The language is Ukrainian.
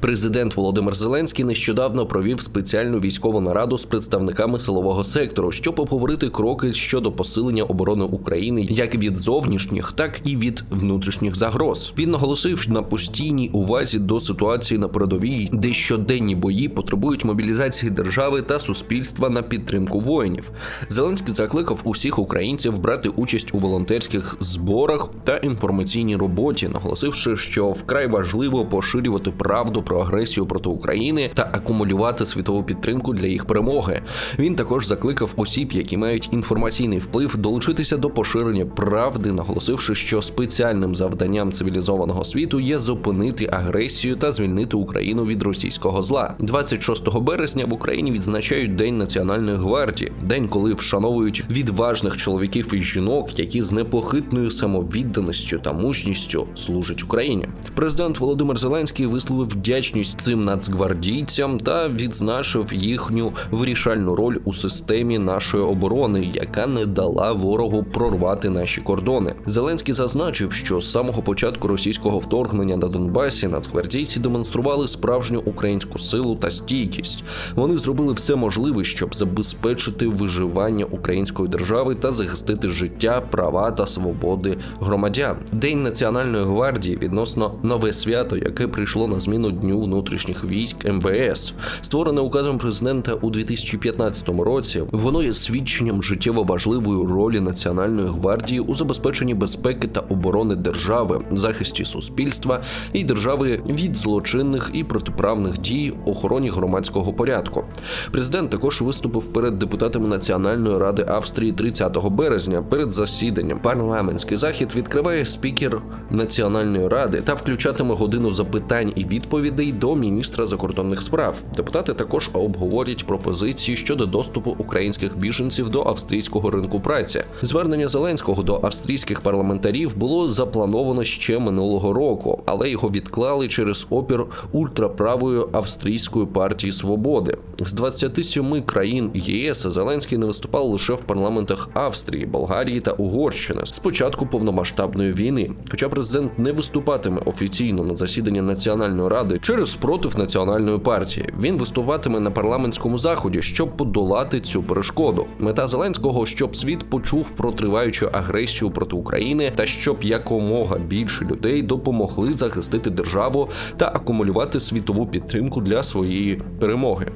Президент Володимир Зеленський нещодавно провів спеціальну військову нараду з представниками силового сектору, щоб обговорити кроки щодо посилення оборони України як від зовнішніх, так і від внутрішніх загроз. Він наголосив на постійній увазі до ситуації на передовій, де щоденні бої потребують мобілізації держави та суспільства на підтримку воїнів. Зеленський закликав усіх українців брати участь у волонтерських зборах та інформаційній роботі, наголосивши, що вкрай важливо поширювати правду про агресію проти України та акумулювати світову підтримку для їх перемоги. Він також закликав осіб, які мають інформаційний вплив, долучитися до поширення правди, наголосивши, що спеціальним завданням цивілізованого світу є зупинити агресію та звільнити Україну від російського зла. 26 березня в Україні відзначають День Національної гвардії, день, коли вшановують відважних чоловіків і жінок, які з непохитною самовідданістю та мужністю служать Україні. Президент Володимир Зеленський висловив вдячність цим нацгвардійцям та відзначив їхню вирішальну роль у системі нашої оборони, яка не дала ворогу прорвати наші кордони. Зеленський зазначив, що з самого початку російського вторгнення на Донбасі нацгвардійці демонстрували справжню українську силу та стійкість. Вони зробили все можливе, щоб забезпечити виживання української держави та захистити життя, права та свободи громадян. День національної гвардії відносно нове свято, яке прийшло на зміну дню внутрішніх військ МВС, створене указом президента у 2015 році. Воно є свідченням життєво важливої ролі національної гвардії у забезпеченні безпеки та оборони держави, захисті суспільства і держави від злочинних і протиправних дій, охороні громадського порядку. Президент також виступив перед депутатами Національної ради Австрії 30 березня перед засіданням. Парламентський захід відкриває спікер Національної ради та включатиме годину запитань і відповідей до міністра закордонних справ. Депутати також обговорять пропозиції щодо доступу українських біженців до австрійського ринку праці. Звернення Зеленського до австрійських парламентарів було заплановано ще минулого року, але його відклали через опір ультраправої австрійської партії свободи. З 27 країн ЄС Зеленський не виступав лише в парламентах Австрії, Болгарії та Угорщини з початку повномасштабної війни. Хоча президент не виступатиме офіційно на засіданні національної ради через спротив національної партії, він виступатиме на парламентському заході, щоб подолати цю перешкоду. Мета Зеленського, щоб світ почув про триваючу агресію проти України та щоб якомога більше людей допомогли захистити державу та акумулювати світову підтримку для своєї перемоги.